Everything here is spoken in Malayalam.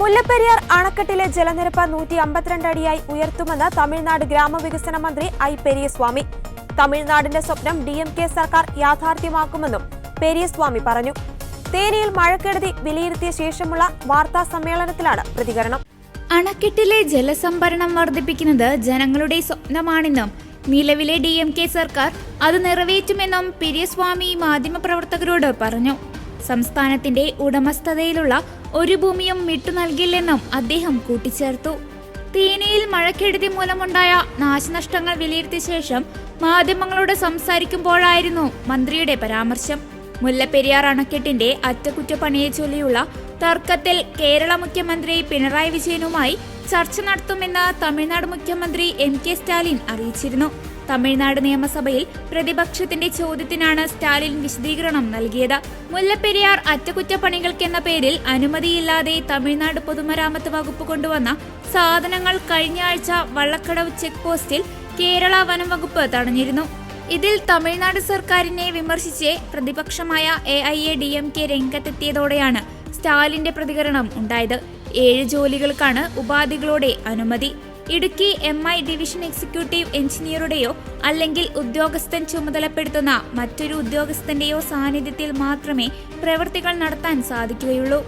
മുല്ലപ്പെരിയാർ അണക്കെട്ടിലെ ജലനിരപ്പ് നൂറ്റി അമ്പത്തിരണ്ട് അടിയായി ഉയർത്തുമെന്ന് തമിഴ്നാട് ഗ്രാമവികസന മന്ത്രി ഐ പെരിയസ്വാമി. തമിഴ്നാടിന്റെ സ്വപ്നം ഡി എം കെ സർക്കാർ യാഥാർത്ഥ്യമാക്കുമെന്നും പെരിയസ്വാമി പറഞ്ഞു. തേനിയിൽ മഴക്കെടുതി വിലയിരുത്തിയ ശേഷമുള്ള വാർത്താ സമ്മേളനത്തിലാണ് പ്രതികരണം. അണക്കെട്ടിലെ ജലസംഭരണം വർദ്ധിപ്പിക്കുന്നത് ജനങ്ങളുടെ സ്വപ്നമാണെന്നും നിലവിലെ ഡി എം കെ സർക്കാർ അത് നിറവേറ്റുമെന്നും പെരിയസ്വാമി മാധ്യമപ്രവർത്തകരോട് പറഞ്ഞു. സംസ്ഥാനത്തിന്റെ ഉടമസ്ഥതയിലുള്ള ഒരു ഭൂമിയും വിട്ടു നൽകില്ലെന്നും അദ്ദേഹം കൂട്ടിച്ചേർത്തു. തേനിയിൽ മഴക്കെടുതി മൂലമുണ്ടായ നാശനഷ്ടങ്ങൾ വിലയിരുത്തിയ ശേഷം മാധ്യമങ്ങളോട് സംസാരിക്കുമ്പോഴായിരുന്നു മന്ത്രിയുടെ പരാമർശം. മുല്ലപ്പെരിയാർ അണക്കെട്ടിന്റെ അറ്റകുറ്റപ്പണിയെ ചൊല്ലിയുള്ള തർക്കത്തിൽ കേരള മുഖ്യമന്ത്രി പിണറായി വിജയനുമായി ചർച്ച നടത്തുമെന്ന് തമിഴ്നാട് മുഖ്യമന്ത്രി എം കെ സ്റ്റാലിൻ അറിയിച്ചിരുന്നു. തമിഴ്നാട് നിയമസഭയിൽ പ്രതിപക്ഷത്തിന്റെ ചോദ്യത്തിനാണ് സ്റ്റാലിൻ വിശദീകരണം നൽകിയത്. മുല്ലപ്പെരിയാർ അറ്റകുറ്റപ്പണികൾക്കെന്ന പേരിൽ അനുമതിയില്ലാതെ തമിഴ്നാട് പൊതുമരാമത്ത് വകുപ്പ് കൊണ്ടുവന്ന സാധനങ്ങൾ കഴിഞ്ഞ ആഴ്ച വള്ളക്കടവ് ചെക്ക് പോസ്റ്റിൽ കേരള വനം വകുപ്പ് തടഞ്ഞിരുന്നു. ഇതിൽ തമിഴ്നാട് സർക്കാരിനെ വിമർശിച്ച് പ്രതിപക്ഷമായ A I A D M K രംഗത്തെത്തിയതോടെയാണ് സ്റ്റാലിന്റെ പ്രതികരണം ഉണ്ടായത്. ഏഴ് ജോലികൾക്കാണ് ഉപാധികളോടെ അനുമതി. Idukki M I division executive എഞ്ചിനീയറുടെയോ അല്ലെങ്കിൽ ഉദ്യോഗസ്ഥൻ ചുമതലപ്പെടുത്തുന്ന മറ്റൊരു ഉദ്യോഗസ്ഥന്റെയോ സാന്നിധ്യത്തിൽ മാത്രമേ പ്രവൃത്തികൾ നടത്താൻ സാധിക്കുകയുള്ളൂ.